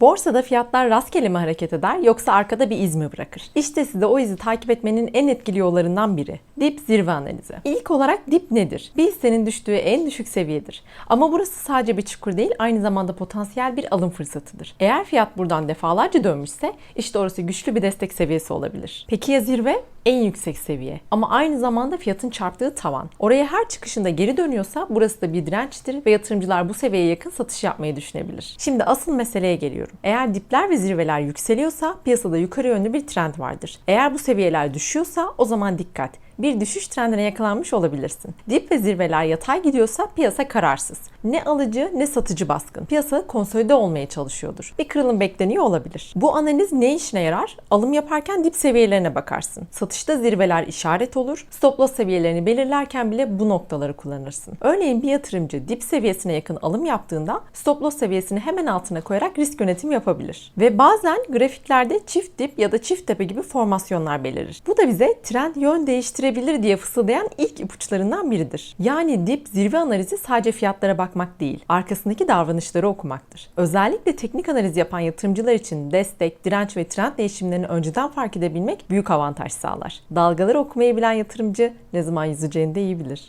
Borsada fiyatlar rastgele mi hareket eder yoksa arkada bir iz mi bırakır? İşte size o izi takip etmenin en etkili yollarından biri. Dip zirve analizi. İlk olarak dip nedir? Bir hissenin düştüğü en düşük seviyedir. Ama burası sadece bir çukur değil, aynı zamanda potansiyel bir alım fırsatıdır. Eğer fiyat buradan defalarca dönmüşse işte orası güçlü bir destek seviyesi olabilir. Peki ya zirve? En yüksek seviye. Ama aynı zamanda fiyatın çarptığı tavan. Oraya her çıkışında geri dönüyorsa burası da bir dirençtir ve yatırımcılar bu seviyeye yakın satış yapmayı düşünebilir. Şimdi asıl meseleye geliyorum. Eğer dipler ve zirveler yükseliyorsa piyasada yukarı yönlü bir trend vardır. Eğer bu seviyeler düşüyorsa o zaman dikkat bir düşüş trendine yakalanmış olabilirsin. Dip ve zirveler yatay gidiyorsa piyasa kararsız. Ne alıcı ne satıcı baskın. Piyasa konsolide olmaya çalışıyordur. Bir kırılım bekleniyor olabilir. Bu analiz ne işine yarar? Alım yaparken dip seviyelerine bakarsın. Satışta zirveler işaret olur. Stop loss seviyelerini belirlerken bile bu noktaları kullanırsın. Örneğin bir yatırımcı dip seviyesine yakın alım yaptığında stop loss seviyesini hemen altına koyarak risk yönetimi yapabilir. Ve bazen grafiklerde çift dip ya da çift tepe gibi formasyonlar belirir. Bu da bize trend yön değiştirebilir diye fısıldayan ilk ipuçlarından biridir. Yani dip zirve analizi sadece fiyatlara bakmak değil, arkasındaki davranışları okumaktır. Özellikle teknik analiz yapan yatırımcılar için destek, direnç ve trend değişimlerini önceden fark edebilmek büyük avantaj sağlar. Dalgaları okumayı bilen yatırımcı ne zaman yüzeceğini de iyi bilir.